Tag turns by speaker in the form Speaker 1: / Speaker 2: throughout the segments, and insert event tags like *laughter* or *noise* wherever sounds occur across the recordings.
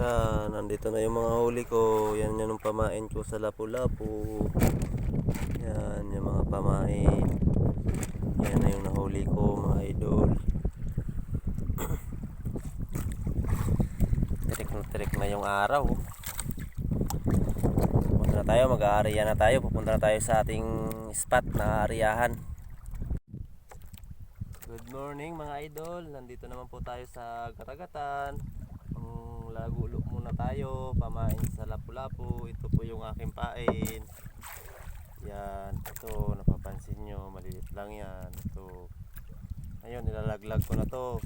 Speaker 1: Yan, nandito na yung mga huli ko. Yan yan yung pamain ko sa lapu-lapu. Yan, yung mga pamain. Yan na yung nahuli ko, mga idol. *clears throat* tirik na tirik na yung araw. Pupunta na tayo, mag-aariya na tayo. Pupunta na tayo sa ating spot na aariyahan. Good morning mga idol. Nandito naman po tayo sa Gatagatan. Lagulo muna tayo. Pamain sa lapu-lapu. Ito po yung aking pain. Yan. Ito, napapansin nyo. Maliit lang yan. Ito. Ayun, nilalaglag ko na to.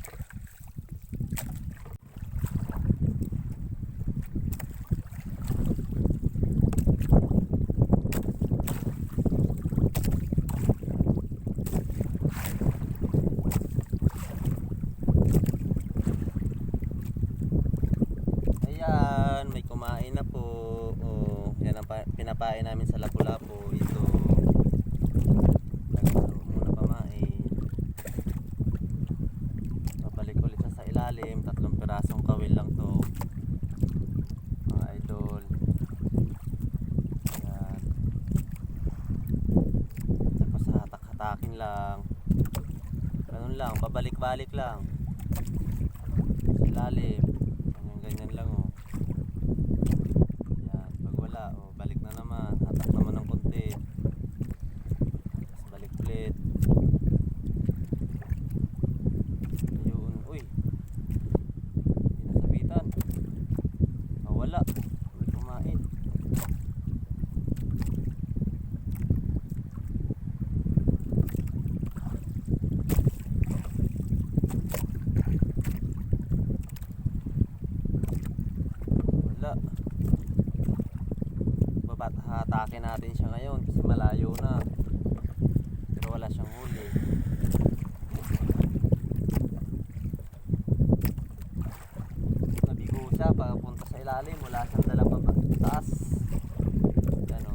Speaker 1: Ayan, may kumain na po. Oh, yan ang pa- pinapain namin sa lapu-lapu. Ito. Nagsulo muna pamain. Babalik ulit siya sa ilalim. Tatlong pirasong kawil lang to. Mga idol. Ayan. Tapos hatak-hatakin lang. Ganun lang, pabalik-balik lang. Sa ilalim. Wala. Uy, kumain. Wala. Babat hatake natin siya ngayon kasi malayo na. Pero wala siyang huli. Nabigo siya pagpunta sa ilalim. Wala siyang dalang papa- taas. Yan o.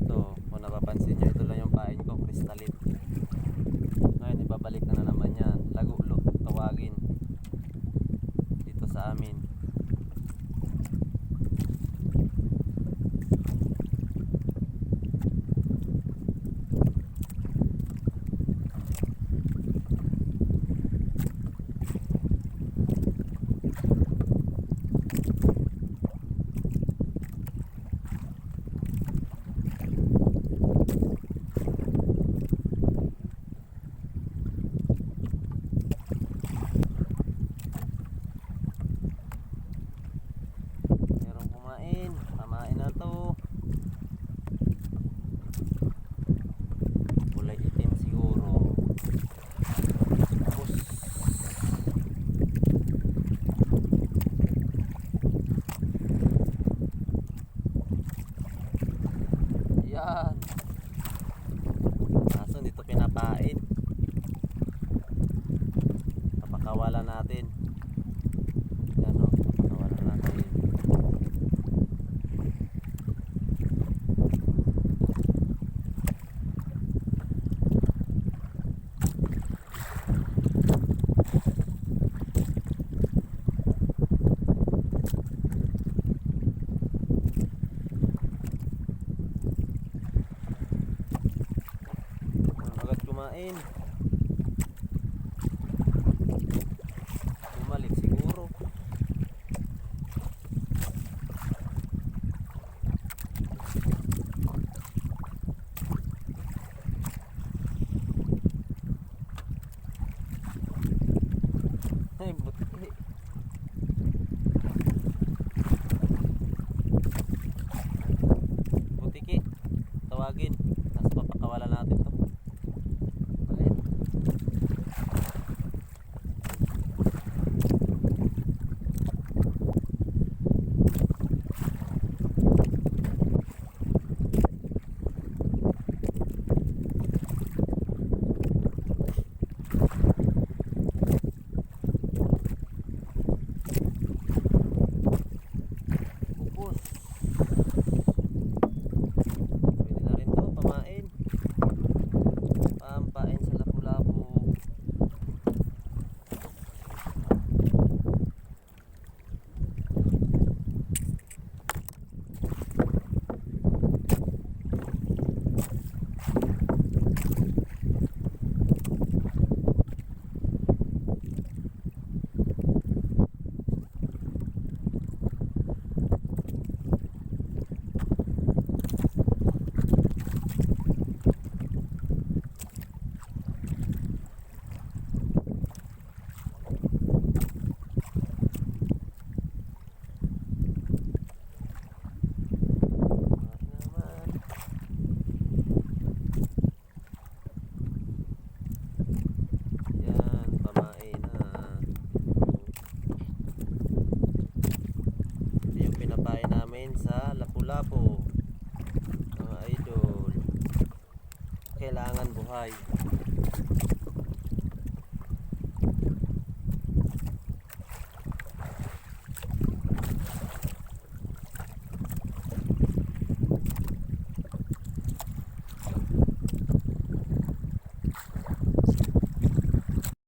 Speaker 1: Ito, kung napapansin nyo, ito lang yung pain ko, crystalline. Ngayon, ibabalik na, na naman yan. Lagulo, tawagin. Dito sa amin. Merong kumain. Tamain na to. Kulay itim siguro. Tapos. Yan. Kumain. Lapu-lapu. Mga idol. Kailangan buhay.